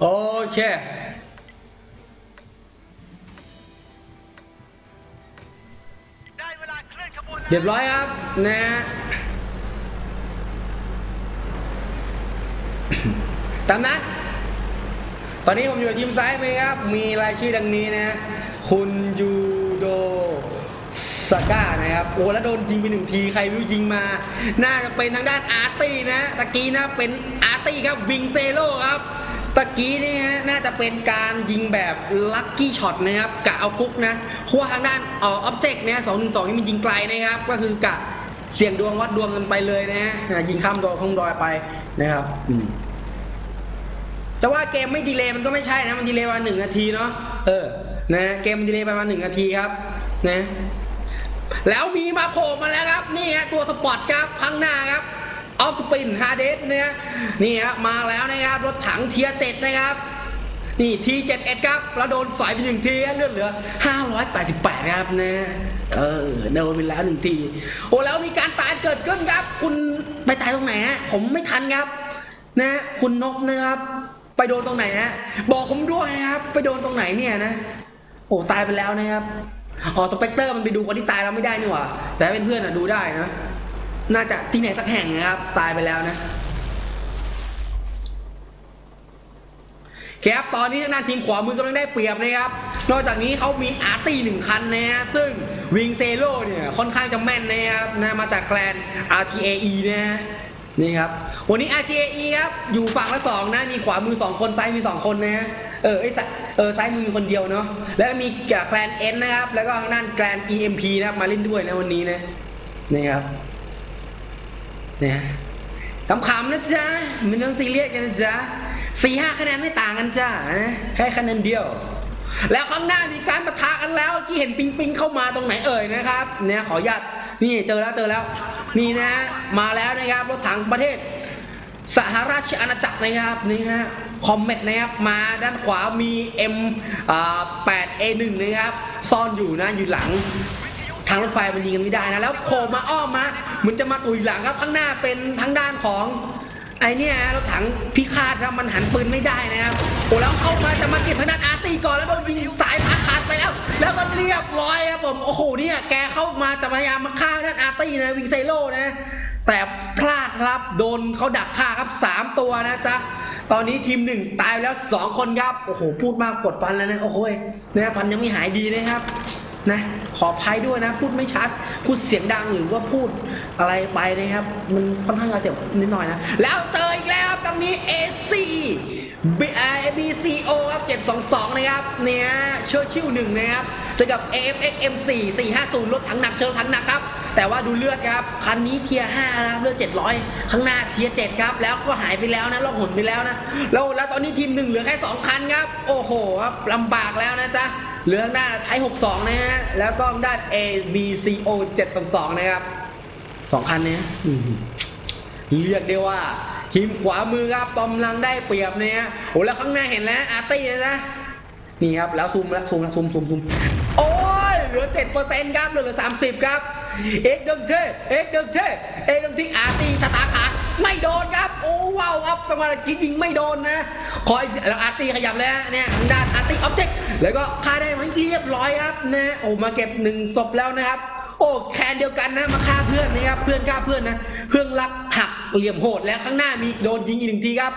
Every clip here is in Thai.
โอเคได้เวลาเคลื่อนขบวนแล้วเรียบร้อยครับนะตามนั้นตอนนี้ผมอยู่ทีมซ้ายมือครับ มีรายชื่อดังนี้นะ คุณยูโดสก้านะครับ โอ้แล้วโดนยิงไปหนึ่งที ใครไม่รู้ยิงมา น่าจะเป็นทางด้านอาร์ตี้นะ ตะกี้นะเป็นอาร์ตี้ครับ วิงเซโลครับ ตะกี้นี่ฮะน่าจะเป็นการยิงแบบลัคกี้ช็อตนะครับกะเอาฟุกนะเพราะว่าทางด้านเอออ็อบเจกต์เนี่ยสองหนึ่งสองนี่มันยิงไกลนะครับ ก็คือกะเสี่ยงดวงวัดดวงกันไปเลยนะฮะอ่ายิงข้ามดอยคงดอยไปนะครับอืมจะว่าเกมไม่ดีเลย์มันก็ไม่ใช่นะมันดีเลย์มาหนึ่งนาทีเนาะเออนะเกมมันดีเลย์ประมาณหนึ่งนาทีครับ นะ แล้วมีมาโผล่มาแล้วครับ นี่ฮะตัวสปอร์ตครับข้างหน้าครับ ออฟสปินฮาเดสเนี่ยนี่ฮะมาแล้วนะครับรถถังเทียเจ็ดนะครับนี่ทีเจ็ดเอ็ดครับแล้วโดนสอยไปหนึ่งทีเลือดเหลือ588ครับนะเออโดนไปแล้วหนึ่งทีโอ้แล้วมีการตายเกิดขึ้นครับ คุณไปตายตรงไหนฮะผมไม่ทันครับ นะคุณนกนะครับไปโดนตรงไหนฮะบอกผมด้วยครับ ไปโดนตรงไหนเนี่ยนะโอ้ตายไปแล้วนะครับอ๋อสเปกเตอร์มันไปดูคนที่ตายเราไม่ได้นี่หว่าแต่เป็นเพื่อนอะดูได้นะ น่าจะที่ไหนสักแห่งนะครับ ตายไปแล้วนะแคปตอนนี้ทางด้านทีมขวามือกำลังได้เปรียบนะครับ นอกจากนี้เขามีอาร์ตี้หนึ่งคันนะฮะซึ่งวิงเซโลเนี่ยค่อนข้างจะแม่นนะครับนะมาจากแคลน RTAE นะฮะนี่ครับ วันนี้ RTAE ครับ อยู่ฝั่งละสองนะ มีขวามือสองคนซ้ายมีสองคนนะฮะเออไอ้ซ้ายเออซ้ายมือมีคนเดียวเนาะแล้วมีแคลน N นะครับ แล้วก็ทางด้านแคลน EMP นะครับมาเล่นด้วยนะวันนี้นะนี่ครับ เนี่ยขำนะจ๊ะไม่ต้องซีเรียสกันนะจ๊ะสี่ห้าคะแนนไม่ต่างกันจ้านะแค่คะแนนเดียว แล้วข้างหน้ามีการประทะกันแล้วที่เห็นปิงปิงเข้ามาตรงไหนเอ่ยนะครับ เนี่ยขออนุญาตนี่เจอแล้วเจอแล้ว นี่นะมาแล้วนะครับรถถังประเทศสหราชอาณาจักรนะครับนี่ฮะคอมเมตนะครับมาด้านขวามี M 8 A1 นะครับ ซ่อนอยู่นะอยู่หลัง ทางรถไฟมันยิงกันไม่ได้นะแล้วโผล่มาอ้อมมาเหมือนจะมาตุยหลังครับ ข้างหน้าเป็นทางด้านของไอเนี่ยรถถังพิฆาตครับมันหันปืนไม่ได้นะครับโอ้แล้วเข้ามาจะมาเก็บพนันอาร์ตี้ก่อนแล้วโดนยิงสายพาขาดไปแล้ว แล้วก็เรียบร้อยครับผมโอ้โหเนี่ยแกเข้ามาจะพยายามมาฆ่าด้านอาร์ตี้นะวิงไซโลนะแต่พลาดครับโดนเขาดักฆ่าครับสามตัวนะจ๊ะตอนนี้ทีมหนึ่งตายแล้วสองคนครับ โอ้โห พูดมากกดฟันแล้วนะ โอ้โหนะฟันยังไม่หายดีนะครับ นะขออภัยด้วยนะ พูดไม่ชัด พูดเสียงดังหรือว่าพูดอะไรไปนะครับ มันค่อนข้างจะเจ็บนิดหน่อยนะ แล้วเจออีกแล้วตรงนี้ AC B I B C O ครับ 722 นะครับ เนี่ยเชอร์ชิวหนึ่งนะครับเจอกับ AFX M4 450 รถถังหนักเจอถังหนักครับ แต่ว่าดูเลือดครับ คันนี้เทียร์5นะครับ เลือด 700 ข้างหน้าเทียร์7ครับ แล้วก็หายไปแล้วนะล่องหนไปแล้วนะ แล้วแล้วตอนนี้ทีมหนึ่งเหลือแค่ 2 คันครับ โอ้โหครับลำบากแล้วนะจ๊ะ เหลือข้างหน้าไทย62 นะฮะ แล้วก็ข้างด้าน ABCO 722 นะครับสองคันเนี้ยอื้อหือเรียกได้ว่า ทีมขวามือครับกำลังได้เปรียบเนี่ยโอ้แล้วข้างหน้าเห็นแล้วอาร์ตี้นะนี่ครับแล้วซูมแล้วซูมแล้วซูมซูมซูมโอ้ยเหลือ7%ครับเหลือ30ครับเอ็กเดิมเทเอ็กเดิมเทเอ็กเดิมที่อาร์ตี้ชะตาขาดไม่โดนครับ โอ้ว้าวครับจังหวะกี้ยิงไม่โดนนะคอยแล้วอาร์ตี้ขยับแล้วเนี่ยทางด้านอาร์ตี้ออบเจกต์แล้วก็ฆ่าได้ไหมเรียบร้อยครับนะโอ้มาเก็บหนึ่งศพแล้วนะครับ โอ้แคนเดียวกันนะมาฆ่าเพื่อนนะครับ เพื่อนฆ่าเพื่อนนะ เพื่อนรักหักเหลี่ยมโหดแล้วข้างหน้ามีโดนยิงอีกหนึ่งทีครับ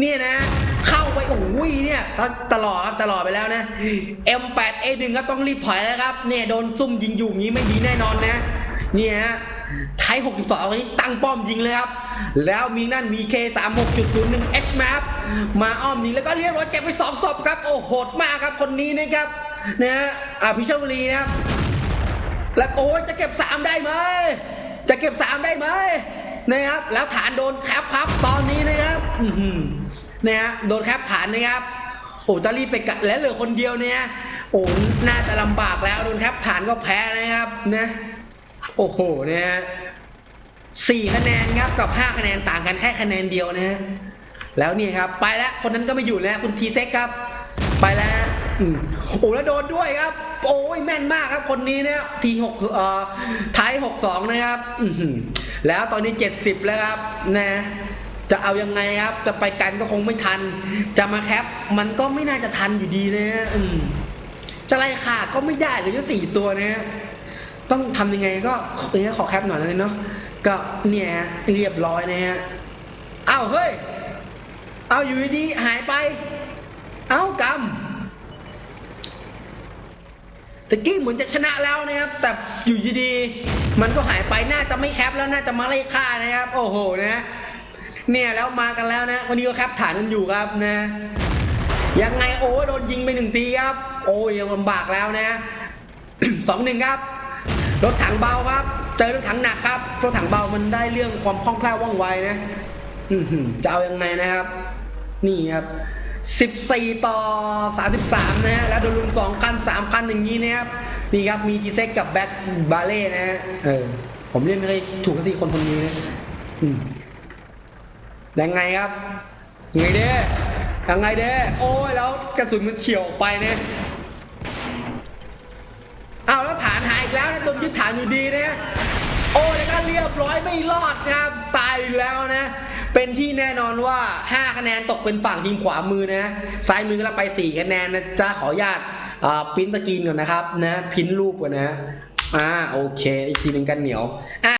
เนี่ยนะ เข้าไปโอ้ยเนี่ยตลอดครับตลอดไปแล้วนะ M8A1 ก็ต้องรีบถอยแล้วครับ เนี่ยโดนซุ่มยิงอยู่อย่างนี้ไม่ดีแน่นอนนะ เนี่ยฮะไทย62วันนี้ตั้งป้อมยิงเลยครับ แล้วมีนั่น VK 36.01 H map มาอ้อมยิงแล้วก็เรียบร้อยเก็บไปสองศพครับ โอ้โหดมากครับคนนี้นะครับนะฮะอ่าพิชวลีนะครับ แล้วโอ้ยจะเก็บสามได้ไหม จะเก็บสามได้ไหมนะครับ แล้วฐานโดนแคปครับตอนนี้นะครับนะฮะโดนแคปฐานนะครับโอ้จะรีไปกัดแล้วเหลือคนเดียวเนี่ยโอ้น่าจะลำบากแล้วโดนแคปฐานก็แพ้นะครับนะโอ้โหเนี่ยฮะสี่คะแนนครับกับห้าคะแนนต่างกันแค่คะแนนเดียวนะฮะแล้วนี่ครับ ไปแล้วคนนั้นก็ไม่อยู่แล้วคุณทีเซ็กครับ ไปแล้ว โอ้แล้วโดนด้วยครับ โอ้ยแม่นมากครับคนนี้เนี่ยทีหกเอ่อท้ายหกสองนะครับอืแล้วตอนนี้เจ็ดสิบแล้วครับนะจะเอายังไงครับ จะไปกันก็คงไม่ทัน จะมาแคป มันก็ไม่น่าจะทันอยู่ดีนะฮะอืจะไล่ขาก็ไม่ได้เลยแค่สี่ตัวนะฮะต้องทำยังไงก็เอ้ยขอแคปหน่อยเลยเนาะก็เนี่ยเรียบร้อยนะฮะอ้าวเฮ้ย เอาอยู่ดีหายไป เอ้ากำ ตะกี้เหมือนจะชนะแล้วนะครับ แต่อยู่ดีๆมันก็หายไปน่าจะไม่แคปแล้วน่าจะมาไล่ฆ่านะครับ โอ้โหนะเนี่ยแล้วมากันแล้วนะ วันนี้ก็แคปฐานกันอยู่ครับนะยังไงโอ้โดนยิงไปหนึ่งทีครับ โอ้ยังลำบากแล้วนะสองหนึ่งครับรถถังเบาครับ เจอรถถังหนักครับรถถังเบามันได้เรื่องความคล่องแคล่วว่องไวนะจะเอายังไงนะครับ นี่ครับ 14 ต่อ 33 นะฮะ แล้วโดนลุม2คัน3คันอย่างนี้นะครับ นี่ครับ มีทีเซ็กกับแบ็คบาเล่นะฮะ เออ ผมเล่นไม่เคยถูกสักทีคนคนนี้นะยังไงครับยังไงเด้ยังไงเด้โอ้ย แล้วกระสุนมันเฉียวออกไปนะอ้าวแล้วฐานหายอีกแล้วนะโดนยึดฐานอยู่ดีนะ โอ้ยแล้วก็เรียบร้อยไม่รอดนะครับตายแล้วนะ เป็นที่แน่นอนว่า 5 คะแนนตกเป็นฝั่งทีมขวามือนะซ้ายมือก็ไป 4 คะแนนนะจ้าขออนุญาตพิมพ์สกรีนก่อนนะครับนะพิมพ์รูปก่อนนะอ่าโอเค อีกทีหนึ่งกันเหนียวอะ